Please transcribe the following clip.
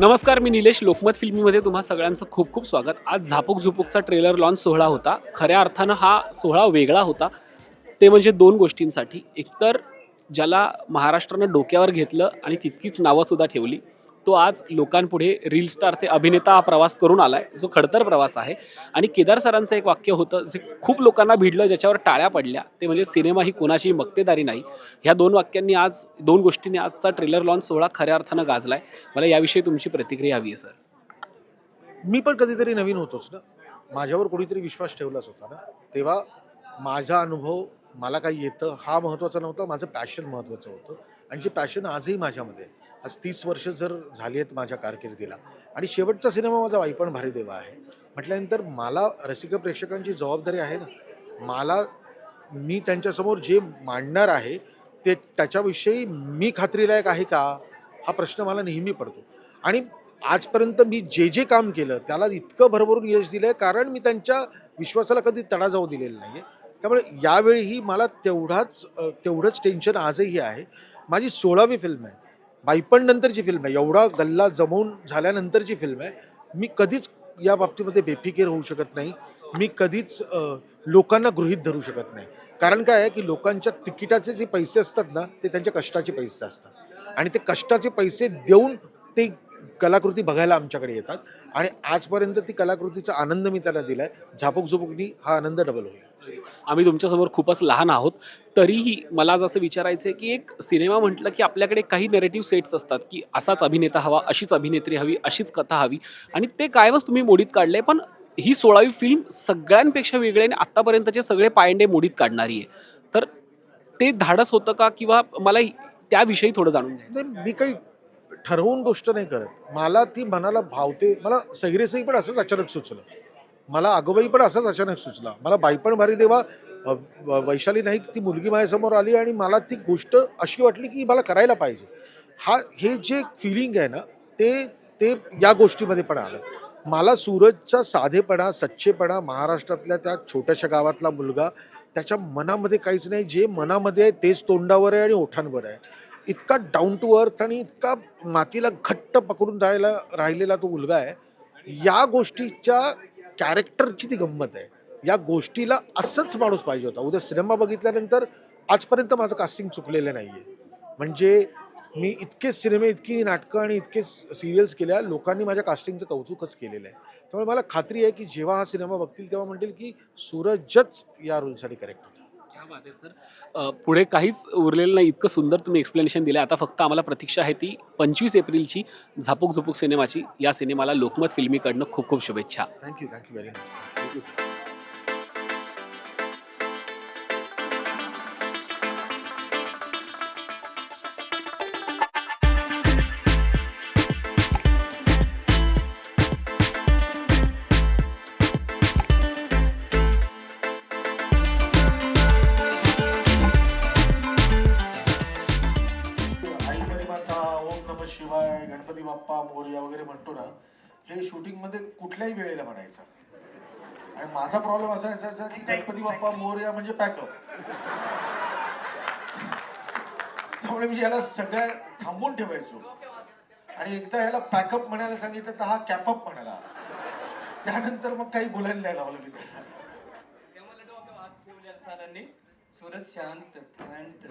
नमस्कार मी निलेश. लोकमत फिल्मीमध्ये तुम्हा सगळ्यांचं खूप खूप स्वागत. आज झापूक झुपूकचा ट्रेलर लॉन्च सोहळा होता. खऱ्या अर्थानं हा सोहळा वेगळा होता. ते म्हणजे दोन गोष्टींसाठी. एकतर ज्याला महाराष्ट्रानं डोक्यावर घेतलं आणि तितकीच नावंसुद्धा ठेवली. तो आज लोकांपुढे रील स्टार ते अभिनेता हा प्रवास करून आलाय. जो खडतर प्रवास आहे. आणि केदार सरांचं एक वाक्य होतं जे खूप लोकांना भिडलं ज्याच्यावर टाळ्या पडल्या. ते म्हणजे सिनेमा ही कोणाची मक्तेदारी नाही. ह्या दोन वाक्यांनी आज दोन गोष्टींनी आजचा ट्रेलर लॉन्च सोहळा खऱ्या अर्थानं गाजलाय. मला याविषयी तुमची प्रतिक्रिया हवी आहे सर मी पण कधीतरी नवीन होतोच ना. माझ्यावर कोणीतरी विश्वास ठेवलाच होता ना. तेव्हा माझा अनुभव मला काही येतं हा महत्त्वाचा नव्हता. माझं पॅशन महत्त्वाचं होतं. आणि जे पॅशन आजही माझ्यामध्ये आहे. आज तीस वर्ष जर झाली आहेत माझ्या कारकिर्दीला. आणि शेवटचा सिनेमा माझा वाईपण भारी देवा आहे. म्हटल्यानंतर मला रसिक प्रेक्षकांची जबाबदारी आहे ना. मला मी त्यांच्यासमोर जे मांडणार आहे ते त्याच्याविषयी मी खात्रीलायक आहे का? हा प्रश्न मला नेहमी पडतो. आणि आजपर्यंत मी जे जे काम केलं त्याला इतकं भरभरून यश दिलं आहे कारण मी त्यांच्या विश्वासाला कधी तडा जाऊ दिलेला नाही आहे त्यामुळे यावेळीही मला तेवढाच तेवढंच टेन्शन आजही आहे. माझी सोळावी फिल्म आहे. बायपण नंतरची फिल्म आहे एवढा गल्ला जमवून झाल्यानंतरची फिल्म आहे. मी कधीच या बाबतीमध्ये बेफिकीर होऊ शकत नाही. मी कधीच लोकांना गृहीत धरू शकत नाही. कारण काय आहे की लोकांच्या तिकिटाचे जे पैसे असतात ना ते त्यांच्या कष्टाचे पैसे असतात. आणि ते कष्टाचे पैसे देऊन ते कलाकृती बघायला आमच्याकडे येतात. आणि आजपर्यंत ती कलाकृतीचा आनंद मी त्याला दिलाय. झापूक झुपूकनी हा आनंद डबल होईल. आम्ही तुमच्यासमोर खूपच लहान आहोत. तरीही मला आज असं विचारायचं आहे की एक सिनेमा म्हटलं की आपल्याकडे काही नेरेटिव्ह सेट्स असतात की असाच अभिनेता हवा अशीच अभिनेत्री हवी अशीच कथा हवी. आणि ते कायमच तुम्ही मोडीत काढले पण ही सोळावी फिल्म सगळ्यांपेक्षा वेगळी आणि आत्तापर्यंतचे सगळे पायंडे मोडीत काढणारी आहे. तर ते धाडस होतं का किंवा मला त्याविषयी थोडं जाणून घ्यायचं? मी काही ठरवून गोष्ट नाही करत. मला ती मनाला भावते. मला सैरेसही पण असंच अचानक सुचलं. मला आगोबाई पण असंच अचानक सुचला. मला बाई पण भारी देवा वैशाली नाईक ती मुलगी माझ्यासमोर आली आणि मला ती गोष्ट अशी वाटली की मला करायला पाहिजे. हा हे जे फिलिंग आहे ना ते ते या गोष्टीमध्ये पण आलं. मला सूरजचा साधेपणा सच्चेपणा महाराष्ट्रातल्या त्या छोट्याशा गावातला मुलगा त्याच्या मनामध्ये काहीच नाही. जे मनामध्ये आहे तेच तोंडावर आहे आणि ओठांवर आहे. इतका डाऊन टू अर्थ आणि इतका मातीला घट्ट पकडून राहिला राहिलेला तो मुलगा आहे. या गोष्टीच्या कॅरेक्टरची ती गंमत आहे. या गोष्टीला असंच माणूस पाहिजे होता. उद्या सिनेमा बघितल्यानंतर आजपर्यंत माझं कास्टिंग चुकलेलं नाही आहे म्हणजे मी इतके सिनेमे इतकी नाटकं आणि इतके सिरियल्स केल्या लोकांनी माझ्या कास्टिंगचं कौतुकच केलेलं आहे. त्यामुळे मला खात्री आहे की जेव्हा हा सिनेमा बघतील तेव्हा म्हणतील की सूरजच या रोलसाठी करेक्ट बात आहे सर. पुढे काहीच उरलेलं नाही इतकं सुंदर तुम्ही एक्सप्लेनेशन दिलं. आता फक्त आम्हाला प्रतीक्षा आहे ती पंचवीस एप्रिलची झापूक झुपूक सिनेमाची. या सिनेमाला लोकमत फिल्मीकडनं खूप खूप शुभेच्छा thank you thank you very much thank you sir Bappa Morya वगैरे म्हणतो ना हे शूटिंगमध्ये कुठल्याही वेळेला म्हणायचं. आणि माझा प्रॉब्लेम असा असायचा की गणपती बाप्पा मोरया म्हणजे पॅकअप त्यामुळे मी याला सगळ्या थांबून ठेवायचो. आणि एकदा ह्याला पॅकअप म्हणायला सांगितलं तर हा कॅपअप म्हणाला. त्यानंतर मग काही बोलायला नाही लावलं मी त्याला. त्यामुळे डोक्यावर हात ठेवल्या सरांनी सुरत शांत शांत